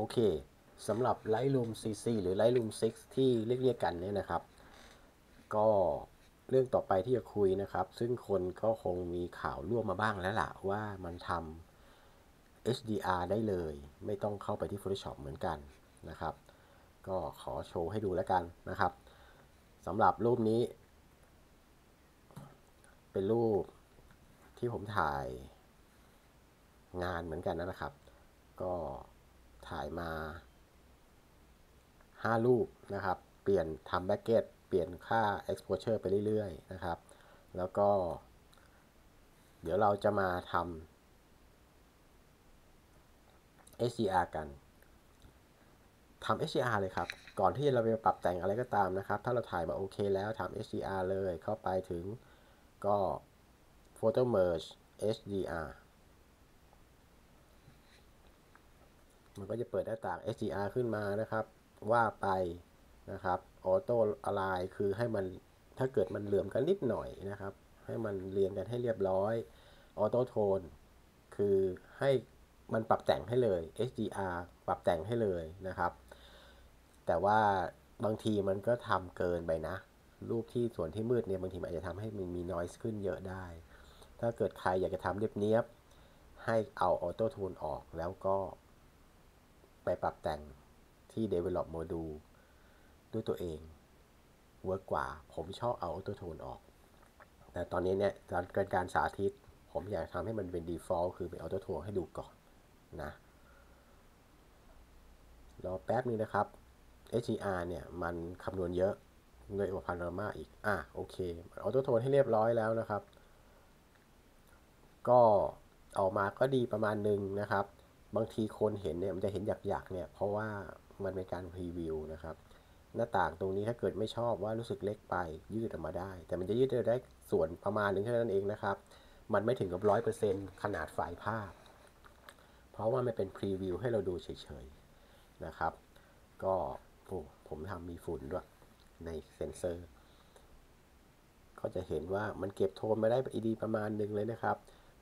โอเคสำหรับ Lightroom CC หรือ Lightroom 6 ที่เรียกๆกันเนี่ยนะครับ ก็เรื่องต่อไปที่จะคุยนะครับ ซึ่งคนก็คงมีข่าวร่วมมาบ้างแล้วล่ะ ว่ามันทำ HDR ได้เลย ไม่ต้องเข้าไปที่ Photoshop เหมือนกันนะครับ ก็ขอโชว์ให้ดูแล้วกันนะครับสำหรับรูปนี้ เป็นรูปที่ผมถ่ายงานเหมือนกันนะครับ ก็ ถ่ายมา 5 รูปนะครับ เปลี่ยนทำแบ็กเก็ตเปลี่ยนค่า exposure ไปเรื่อยๆนะครับ แล้วก็ เดี๋ยวเราจะมาทำ HDR กันทำ HDR เลยครับ ก่อนที่เราไปปรับแต่งอะไรก็ตามนะครับ ถ้าเราถ่ายมาโอเคแล้วทำ HDR เลยเข้าไปถึงก็ Photo Merge HDR มันก็จะเปิดหน้าต่าง HDR ขึ้นมานะครับ ว่าไปนะครับออโต้อะไรคือให้มันถ้าเกิดมันเหลื่อมกันนิดหน่อยนะครับ ให้มันเรียงกันให้เรียบร้อยออโต้โทนคือให้มันปรับแต่งให้เลย HDR ปรับแต่งให้เลยนะครับ แต่ว่าบางทีมันก็ทำเกินไปนะ รูปที่ส่วนที่มืดเนี่ยบางทีมันอาจจะทำให้มันมีนอยส์ขึ้นเยอะได้ ถ้าเกิดใครอยากจะทำเรียบๆให้เอาออโต้โทนออกแล้วก็ ไปปรับแต่งที่ develop module ด้วยตัวเองเวิร์กกว่า ผมชอบเอาออโต้โทนออก แต่ตอนนี้เนี่ยการการสาธิต ผมอยากทำให้มันเป็น default คือเป็นออโต้โทนให้ดูก่อนนะรอแป๊บนึงนะครับ HDR เนี่ย มันคำนวณเยอะเลยกว่าพาโนรามาอีก อะ โอเคออโต้โทนให้เรียบร้อยแล้วนะครับ ก็ออกมาก็ดีประมาณหนึ่งนะครับ บางทีคนเห็นเนี่ยมันจะเห็นหยักๆเนี่ยเพราะว่ามันเป็นการพรีวิวนะครับ หน้าต่างตรงนี้ถ้าเกิดไม่ชอบว่ารู้สึกเล็กไปยืดออกมาได้ แต่มันจะยืดได้ส่วนประมาณหนึ่งเท่านั้นเองนะครับ มันไม่ถึงกับร้อยเปอร์เซ็นต์ขนาดไฟล์ภาพ เพราะว่ามันเป็นพรีวิวให้เราดูเฉยๆนะครับ ก็โอ้ผมทำมีฝุ่นด้วยในเซนเซอร์ ก็จะเห็นว่ามันเก็บโทนมาได้ดีประมาณหนึ่งเลยนะครับ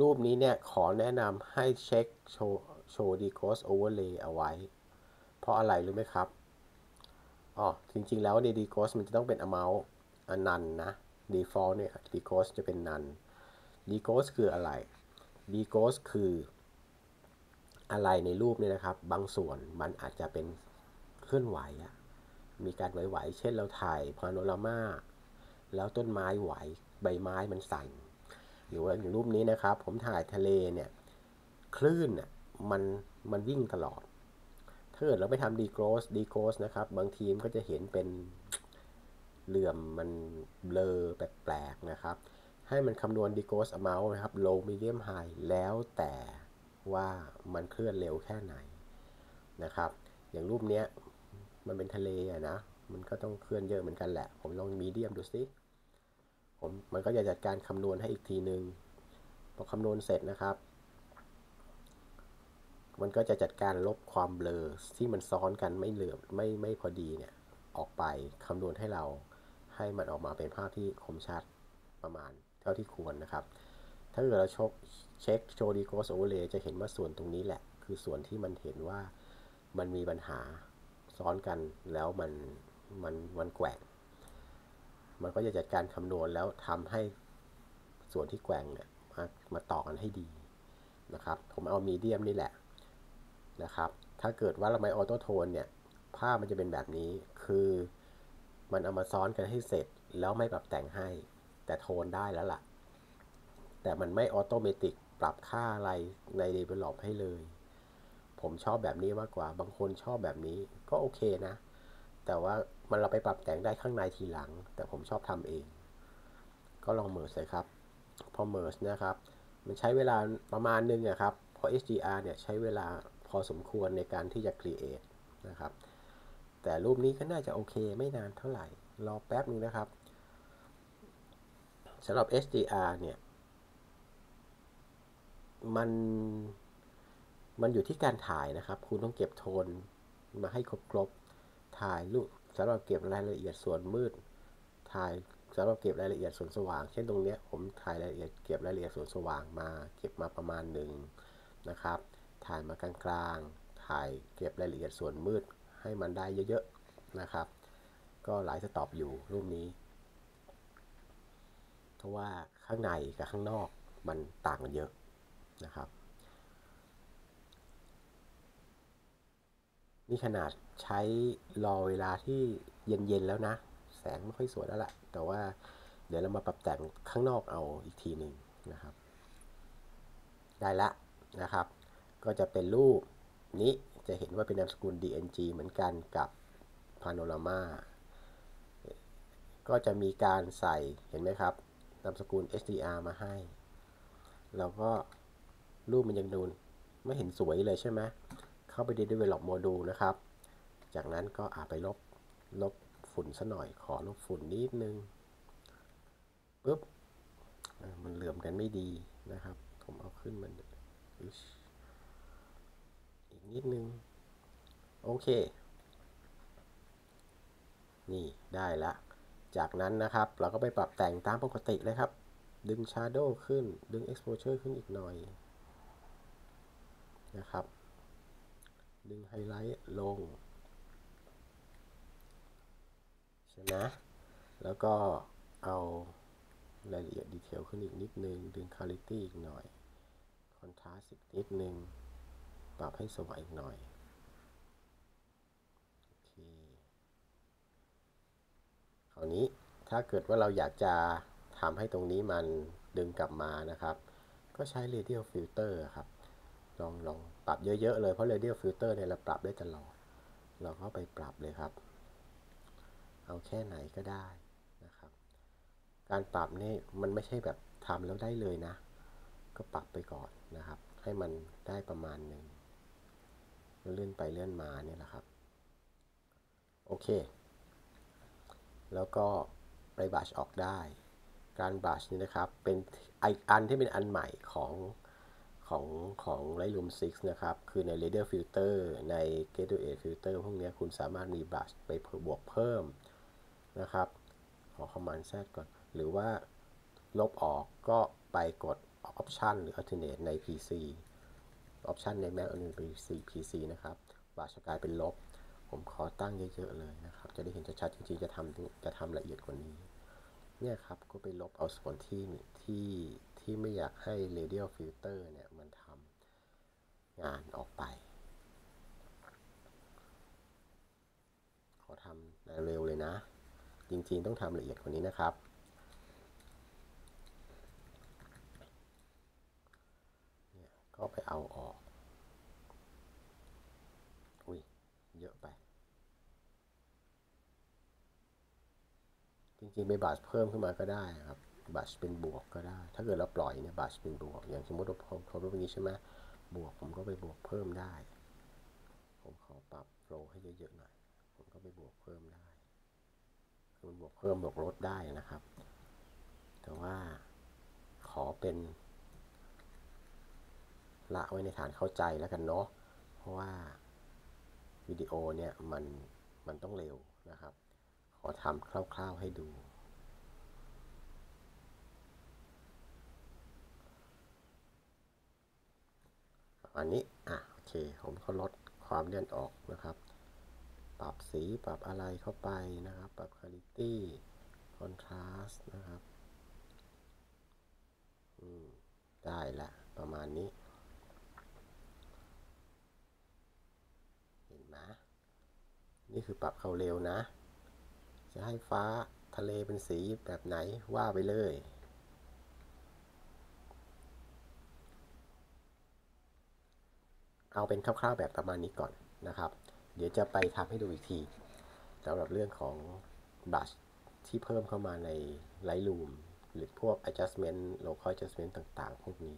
รูปนี้เนี่ยขอแนะนำให้เช็คโชว์ โชว์ดีโคสโอเวอร์เลย์เอาไว้ เพราะอะไรรู้ไหมครับอ๋อจริงๆแล้วในดีโคสมันจะต้องเป็น amount อนันนะ default เนี่ยดีโคสจะเป็นนันดีโคสคืออะไรดีโคสคืออะไรในรูปเนี่ยนะครับ บางส่วนมันอาจจะเป็นเคลื่อนไหวอะมีการไหวๆ เช่นเราถ่ายพาโนรามาแล้วต้นไม้ไหว ใบไม้มันสั่น หรือว่าอย่างรูปนี้นะครับ ผมถ่ายทะเลเนี่ย คลื่นน่ะ มันมันวิ่งตลอด ถ้าเกิดเราไปทำดีโกรสดีโกรสนะครับ บางทีมก็จะเห็นเป็นเหลื่อมมันเบลอแปลกๆนะครับ ให้มันคำนวณดีโกรส amount นะครับ low medium high แล้วแต่ว่ามันเคลื่อนเร็วแค่ไหนนะครับ อย่างรูปเนี้ยมันเป็นทะเลอะนะ มันก็ต้องเคลื่อนเยอะเหมือนกันแหละ ผมลองมีเดียมดูสิผมมันก็จะจัดการคำนวณให้อีกทีนึงพอคำนวณเสร็จนะครับ มันก็จะจัดการลบความเบลอที่มันซ้อนกันไม่เหลือไม่ไม่พอดีเนี่ย ออกไปคำนวณให้เราให้มันออกมาเป็นภาพที่คมชัดประมาณเท่าที่ควรนะครับ ถ้าเกิดเราชกเช็คโชว์ดีโกสโอเวเลจะเห็นว่าส่วนตรงนี้แหละ คือส่วนที่มันเห็นว่ามันมีปัญหาซ้อนกันแล้วมันมันมันแกว่ง มันก็จะจัดการคำนวณแล้วทำให้ส่วนที่แกว่งเนี่ยมามาต่อกันให้ดีนะครับ ผมเอามีเดียมนี่แหละ นะครับ ถ้าเกิดว่าเราไม่ออโต้โทนเนี่ย ภาพมันจะเป็นแบบนี้ คือมันเอามาซ้อนกันให้เสร็จ แล้วไม่ปรับแต่งให้ แต่โทนได้แล้วล่ะ แต่มันไม่ออโตเมติกปรับค่าอะไรใน Develop ให้เลย ผมชอบแบบนี้มากกว่า บางคนชอบแบบนี้ก็โอเคนะ แต่ว่ามันเราไปปรับแต่งได้ข้างในทีหลัง แต่ผมชอบทำเอง ก็ลองเมิร์สเลยครับ พอเมิร์สนะครับ มันใช้เวลาประมาณนึงอะครับ พอ HDR เนี่ยใช้เวลา พอสมควรในการที่จะ create นะครับ แต่รูปนี้ก็น่าจะโอเคไม่นานเท่าไหร่ รอแป๊บนึงนะครับสำหรับ HDR เนี่ย มัน มันอยู่ที่การถ่ายนะครับ คุณต้องเก็บโทนมาให้ครบๆ ถ่ายรูปสำหรับเก็บรายละเอียดส่วนมืด ถ่ายสำหรับเก็บรายละเอียดส่วนสว่าง เช่นตรงนี้ผมถ่ายรายละเอียดเก็บรายละเอียดส่วนสว่างมา เก็บมาประมาณหนึ่งนะครับ ถ่ายมากลางๆถถ่ายเก็บรายละเอียดส่วนมืดให้มันได้เยอะๆนะครับ ก็หลายสต็อปอยู่รูปนี้ เพราะว่าข้างในกับข้างนอกมันต่างกันเยอะนะครับนี่ขนาดใช้รอเวลาที่เย็นๆแล้วนะ แสงไม่ค่อยสวยแล้วแหละแต่ว่าเดี๋ยวเรามาปรับแต่งข้างนอกเอาอีกทีหนึ่งนะครับ ได้ละนะครับ ก็จะเป็นรูปนี้จะเห็นว่าเป็นนามสกุล DNG เหมือนกันกับ Panorama ก็จะมีการใส่เห็นไหมครับนามสกุล HDR มาให้เราก็รูปมันยังดูไม่เห็นสวยเลยใช่ไหมเข้าไปใน Develop Module นะครับ จากนั้นก็อาไปลบลบฝุ่นซะหน่อยขอลบฝุ่นนิดนึงปุ๊บมันเหลื่อมกันไม่ดีนะครับ ผมเอาขึ้นมันอ นิดนึง โอเค นี่ได้ละ จากนั้นนะครับ เราก็ไปปรับแต่งตามปกติเลยครับ ดึง Shadow ขึ้น ดึง Exposure ขึ้นอีกหน่อย นะครับ ดึงไฮไลท์ลง ใช่ไหมแล้วก็เอารายละเอียดดีเทลขึ้นอีกนิดนึง ดึง Quality อีกหน่อย Contrast อีกนิดนึง ปรับให้สว่างอีกหน่อยโอเคคราวนี้ถ้าเกิดว่าเราอยากจะทำให้ตรงนี้มันดึงกลับมานะครับ ก็ใช้ radial filter ครับ ลองลองปรับเยอะๆเลย เพราะ radial filter เนี่ยเราปรับได้ตลอด เราก็ไปปรับเลยครับ เอาแค่ไหนก็ได้นะครับ การปรับนี่มันไม่ใช่แบบทำแล้วได้เลยนะ ก็ปรับไปก่อนนะครับ ให้มันได้ประมาณหนึ่ง เลื่อนไปเลื่อนมาเนี่ยแหละครับ โอเค แล้วก็ไปบัชออกได้ การบัชนี่นะครับ เป็นไออันที่เป็นอันใหม่ของของของ Lightroom 6นะครับ คือใน Radial Filter ใน Gateway Filter พวกนี้คุณสามารถมีบัชไปบวกเพิ่มนะครับ ขอ Command Z ก่อน หรือว่าลบออกก็ไปกด Option หรือ Alternate ใน PC Option ใน Mac ใน PC PC นะครับบัชกลายเป็นลบ ผมขอตั้งเยอะๆเลยนะครับ จะได้เห็นชัดๆจริงๆจะทำจะทำละเอียดกว่านี้ เนี่ยครับก็ไปลบเอาส่วนที่ที่ที่ไม่อยากให้ radial filter เนี่ยมันทำงานออกไป ขอทำเร็วเลยนะ จริงๆต้องทำละเอียดกว่านี้นะครับ เนี่ยก็ไป เอาออก อุ้ย เยอะไป จริงๆไปบัชเพิ่มขึ้นมาก็ได้ครับบัชเป็นบวกก็ได้ ถ้าเกิดเราปล่อยเนี่ยบัชเป็นบวก อย่างสมมติเราพอรูปนี้ใช่ไหมบวกผมก็ไปบวกเพิ่มได้ ผมขอปรับโฟล์ให้เยอะๆหน่อย ผมก็ไปบวกเพิ่มได้คือมันบวกเพิ่มบวกลดได้นะครับ แต่ว่าขอเป็น ละไว้ในฐานเข้าใจแล้วกันเนาะ เพราะว่าวิดีโอเนี่ยมันมันต้องเร็วนะครับ ขอทำคร่าวๆให้ดู อันนี้ อะ โอเค ผมก็ลดความเลื่อนออกนะครับ ปรับสี ปรับอะไรเข้าไปนะครับ ปรับ quality contrast นะครับ อืม ได้ละ ประมาณนี้ เห็นไหมนี่ คือปรับเขาเร็วนะ จะให้ฟ้าทะเลเป็นสีแบบไหนว่าไปเลย เอาเป็นคร่าวๆแบบประมาณนี้ก่อนนะครับ เดี๋ยวจะไปทำให้ดูอีกทีสำหรับเรื่องของบัชที่เพิ่มเข้ามาใน Lightroom หรือพวก adjustment local adjustment ต่างๆ พวกนี้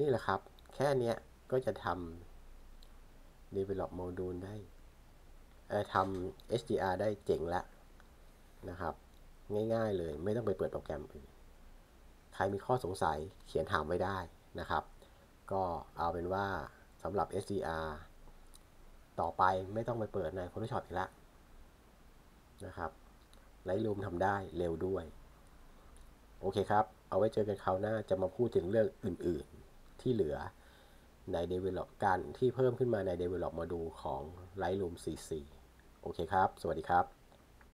นี่แหละครับ แค่นี้ก็จะทำ develop module ได้ ทำ HDR ได้เจ๋งแล้วนะครับ ง่ายๆเลยไม่ต้องไปเปิดโปรแกรมอื่น ใครมีข้อสงสัยเขียนถามไว้ได้นะครับ ก็เอาเป็นว่าสำหรับ HDR ต่อไปไม่ต้องไปเปิดใน Photoshop อีกแล้วนะครับ Lightroom ทำได้เร็วด้วย โอเคครับ เอาไว้เจอกันคราวหน้าจะมาพูดถึงเรื่องอื่นๆ ที่เหลือใน Develop การที่เพิ่มขึ้นมาใน Develop Module ของ Lightroom CC โอเคครับ สวัสดีครับ